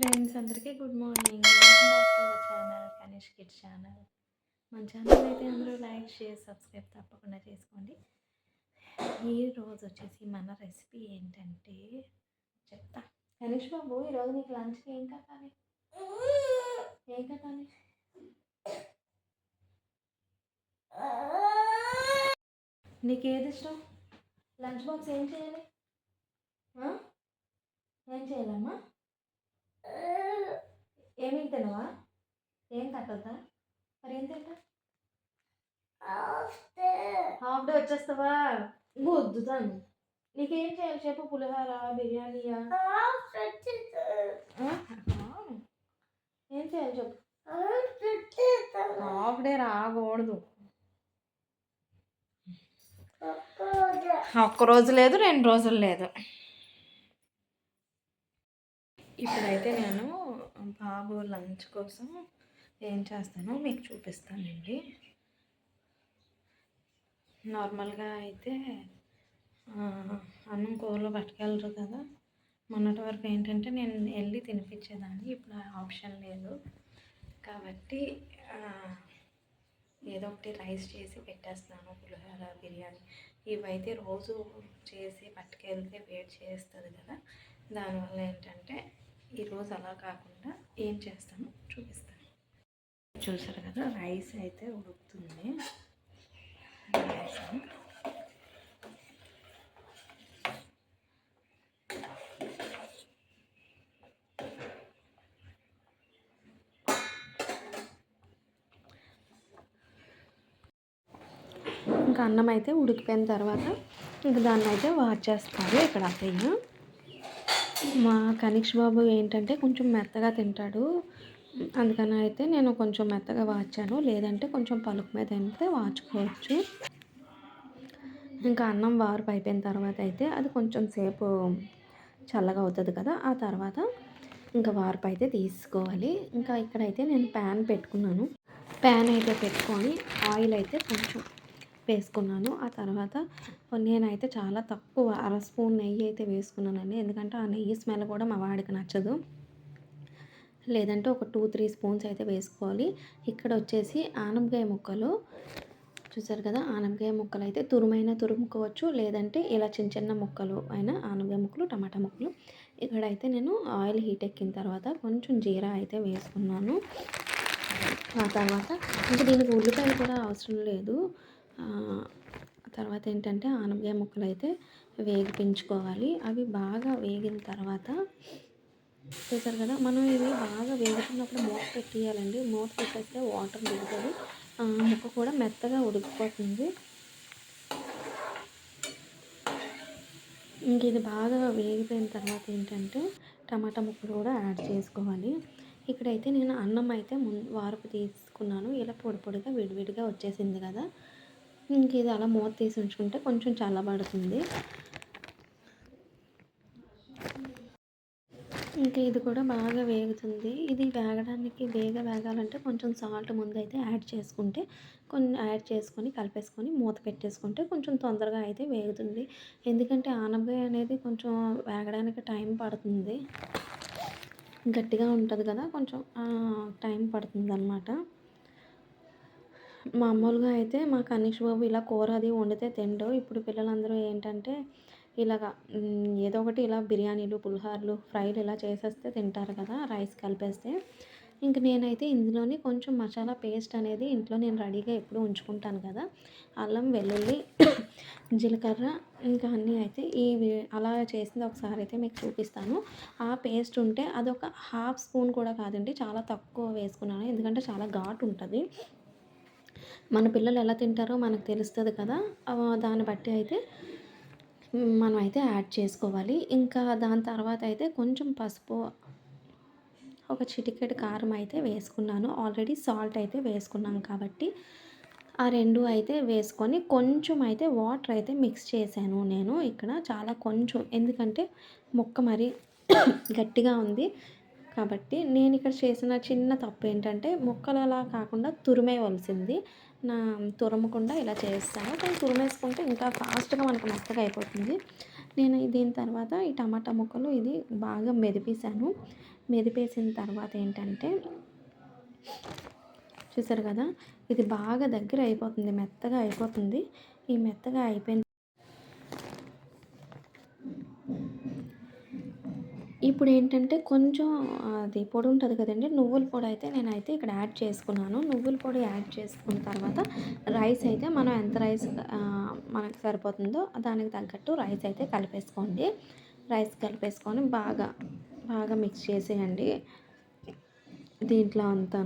Friends అందరికీ good morning. Back to our channel Kanish kid channel. మన channel అయితే అందరూ లైక్ షేర్ సబ్స్క్రైబ్ తప్పకుండా చేసుకోండి. ఈ రోజు వచ్చేసి మన రెసిపీ ఏంటంటే చెప్తా. గణేష్ బాబు ఈరోజు నీకు లంచ్ ఏం కావాలి ఏం కావాలి నీకు ఏది ఇష్టం? లంచ్ బాక్స్ ఏం చేయాలి? ఏం చేయాలమ్మా? ఏమి తినవా? ఏం కట్టద్దా మరి ఏం తింటా? Half day వచ్చేస్తావా? వద్దుతాను నీకేం చేయాలి చెప్పు పులిహోర బిర్యానీయా? ఏం చేయాలి చెప్పు? హాఫ్ డే రాకూడదు. ఒక్క రోజు లేదు రెండు రోజులు లేదు. ఇప్పుడైతే నేను బాబు లంచ్ కోసం ఏం చేస్తానో మీకు చూపిస్తానండి. నార్మల్గా అయితే అన్నం కూరలో పట్టుకెళ్ళరు కదా. మొన్నటి వరకు ఏంటంటే నేను వెళ్ళి తినిపించేదాన్ని ఇప్పుడు ఆప్షన్ లేదు. కాబట్టి ఏదో ఒకటి రైస్ చేసి పెట్టేస్తాను పులిహోర బిర్యానీ. ఇవైతే రోజు చేసి పట్టుకెళ్తే వేడి చేస్తుంది కదా. దానివల్ల ఏంటంటే ఈరోజు అలా కాకుండా ఏం చేస్తానో చూపిస్తాను. చూసారు కదా రైస్ అయితే ఉడుకుతుంది. రైస్ ఇంకా అన్నం అయితే ఉడికిపోయిన తర్వాత ఇంకా దాన్ని అయితే వాచ్ చేస్తారు ఇక్కడ అత్తయ్య. మా కనిక్ష్ బాబు ఏంటంటే కొంచెం మెత్తగా తింటాడు. అందుకని అయితే నేను కొంచెం మెత్తగా వాచాను లేదంటే కొంచెం పలుకు మీద అయితే వాచుకోవచ్చు ఇంకా అన్నం వార్పు అయిపోయిన తర్వాత అయితే అది కొంచెం సేపు చల్లగా అవుతుంది కదా ఆ తర్వాత ఇంకా వార్పు అయితే తీసుకోవాలి. ఇంకా ఇక్కడైతే నేను ప్యాన్ పెట్టుకున్నాను. ప్యాన్ అయితే పెట్టుకొని ఆయిల్ అయితే కొంచెం వేసుకున్నాను. ఆ తర్వాత నేనైతే చాలా తక్కువ అర స్పూన్ నెయ్యి అయితే వేసుకున్నానండి. ఎందుకంటే ఆ నెయ్యి స్మెల్ కూడా మా వాడికి నచ్చదు. లేదంటే ఒక టూ త్రీ స్పూన్స్ అయితే వేసుకోవాలి. ఇక్కడ వచ్చేసి ఆనపకాయ ముక్కలు. చూసారు కదా ఆనపకాయ ముక్కలు అయితే తురుమైనా తురుముకోవచ్చు. లేదంటే ఇలా చిన్న చిన్న ముక్కలు అయినా ఆనపకాయ ముక్కలు టమాటా ముక్కలు. ఇక్కడైతే నేను ఆయిల్ హీట్ ఎక్కిన తర్వాత కొంచెం జీరా అయితే వేసుకున్నాను. ఆ తర్వాత ఇంకా దీనికి ఉల్లిపాయలు కూడా అవసరం లేదు. తర్వాత ఏంటంటే ఆనపకాయ ముక్కలు అయితే వేగిపించుకోవాలి అవి బాగా వేగిన తర్వాత చూసారు కదా మనం ఇవి బాగా వేగుతున్నప్పుడు మూత పెట్టేయాలండి. మూత పెట్టేస్తే వాటర్ దిగుతుంది ముక్క కూడా మెత్తగా ఉడికిపోతుంది. ఇంక ఇది బాగా వేగిపోయిన తర్వాత ఏంటంటే టమాటా ముక్కలు కూడా యాడ్ చేసుకోవాలి. ఇక్కడైతే నేను అన్నం అయితే ముందు వారపు తీసుకున్నాను. ఇలా పొడి పొడిగా విడివిడిగా వచ్చేసింది కదా. ఇంక ఇది అలా మూత తీసి ఉంచుకుంటే కొంచెం చల్లబడుతుంది ఇంకా ఇది కూడా బాగా వేగుతుంది. ఇది వేగడానికి వేగ వేగాలంటే కొంచెం సాల్ట్ ముందైతే యాడ్ చేసుకుంటే కొన్ని యాడ్ చేసుకొని కలిపేసుకొని మూత పెట్టేసుకుంటే కొంచెం తొందరగా అయితే వేగుతుంది. ఎందుకంటే ఆనపకాయ అనేది కొంచెం వేగడానికి టైం పడుతుంది. గట్టిగా ఉంటుంది కదా కొంచెం టైం పడుతుంది అన్నమాట మామూలుగా అయితే మా కనీష్ బాబు ఇలా కూర అది వండితే తిండు. ఇప్పుడు పిల్లలందరూ ఏంటంటే ఇలాగా ఏదో ఒకటి ఇలా బిర్యానీలు పులిహార్లు ఫ్రైలు ఇలా చేసేస్తే తింటారు కదా రైస్ కలిపేస్తే. ఇంక నేనైతే ఇందులోని కొంచెం మసాలా పేస్ట్ అనేది ఇంట్లో నేను రెడీగా ఎప్పుడు ఉంచుకుంటాను కదా అల్లం వెల్లుల్లి జీలకర్ర ఇంకా అన్నీ అయితే ఈ అలా చేసింది ఒకసారి అయితే మీకు చూపిస్తాను. ఆ పేస్ట్ ఉంటే అదొక హాఫ్ స్పూన్ కూడా కాదండి చాలా తక్కువ వేసుకున్నాను. ఎందుకంటే చాలా ఘాటు ఉంటుంది. మన పిల్లలు ఎలా తింటారో మనకు తెలుస్తుంది కదా. దాన్ని బట్టి అయితే మనం అయితే యాడ్ చేసుకోవాలి. ఇంకా దాని తర్వాత అయితే కొంచెం పసుపు ఒక చిటికెడు కారం అయితే వేసుకున్నాను. ఆల్రెడీ సాల్ట్ అయితే వేసుకున్నాం కాబట్టి ఆ రెండు అయితే వేసుకొని కొంచెం అయితే వాటర్ అయితే మిక్స్ చేశాను నేను. ఇక్కడ చాలా కొంచెం ఎందుకంటే ముక్క మరి గట్టిగా ఉంది. కాబట్టి నేను ఇక్కడ చేసిన చిన్న తప్పు ఏంటంటే ముక్కలు అలా కాకుండా తురిమేయవలసింది. నా తురమకుండా ఇలా చేస్తాను. కానీ తురిమేసుకుంటే ఇంకా ఫాస్ట్గా మనకు మెత్తగా అయిపోతుంది. నేను దీని తర్వాత ఈ టమాటా ముక్కలు ఇది బాగా మెదిపేసాను మెదిపేసిన తర్వాత ఏంటంటే చూసారు కదా? ఇది బాగా దగ్గర అయిపోతుంది మెత్తగా అయిపోతుంది. ఈ మెత్తగా అయిపోయిన ఇప్పుడు ఏంటంటే కొంచెం అది పొడి ఉంటుంది కదండి. నువ్వుల పొడి అయితే నేనైతే ఇక్కడ యాడ్ చేసుకున్నాను. నువ్వుల పొడి యాడ్ చేసుకున్న తర్వాత రైస్ అయితే మనం ఎంత రైస్ మనకు సరిపోతుందో దానికి తగ్గట్టు రైస్ అయితే కలిపేసుకోండి. రైస్ కలిపేసుకొని బాగా బాగా మిక్స్ చేసేయండి. దీంట్లో అంతా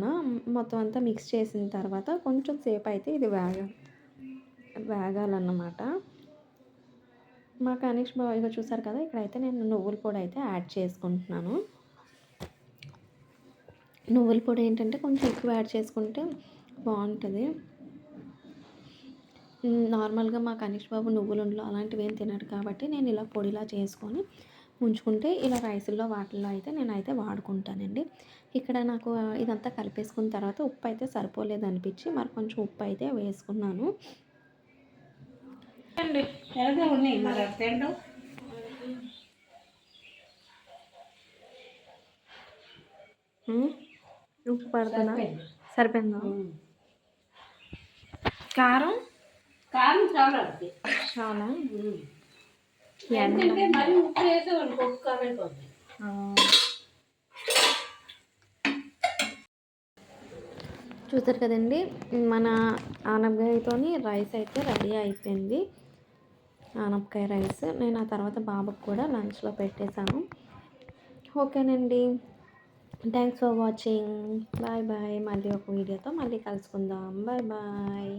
మొత్తం అంతా మిక్స్ చేసిన తర్వాత కొంచెం సేపు అయితే ఇది వేగ వేగాలన్నమాట. మా కనీష్ బాగా చూసారు కదా ఇక్కడైతే నేను నువ్వుల పొడి అయితే యాడ్ చేసుకుంటున్నాను. నువ్వుల పొడి ఏంటంటే కొంచెం ఎక్కువ యాడ్ చేసుకుంటే బాగుంటుంది. నార్మల్గా మా కనీష్ బాబు నువ్వులుండలు అలాంటివి ఏం తినడు కాబట్టి నేను ఇలా పొడిలా చేసుకొని ఉంచుకుంటే ఇలా రైసుల్లో వాటిల్లో అయితే నేనైతే వాడుకుంటానండి. ఇక్కడ నాకు ఇదంతా కలిపేసుకున్న తర్వాత ఉప్పు అయితే సరిపోలేదు అనిపించి మరి కొంచెం ఉప్పు అయితే వేసుకున్నాను. ఉన్నాయి మరి రెండు ఉప్పు పడుతుందా సరిపోయిందా. కారం? కారం చాలా చాలా? మరి ఉప్పు వేసాం ఉప్పు చూసారు కదండి మన ఆనపకాయతోని రైస్ అయితే రెడీ అయిపోయింది. ఆనపకాయ రైస్ నేను ఆ తర్వాత బాబుకి కూడా లంచ్లో పెట్టేశాను. ఓకేనండి. Thanks for watching bye bye మళ్ళీ ఒక వీడియోతో మళ్ళీ కలుసుకుందాం. Bye bye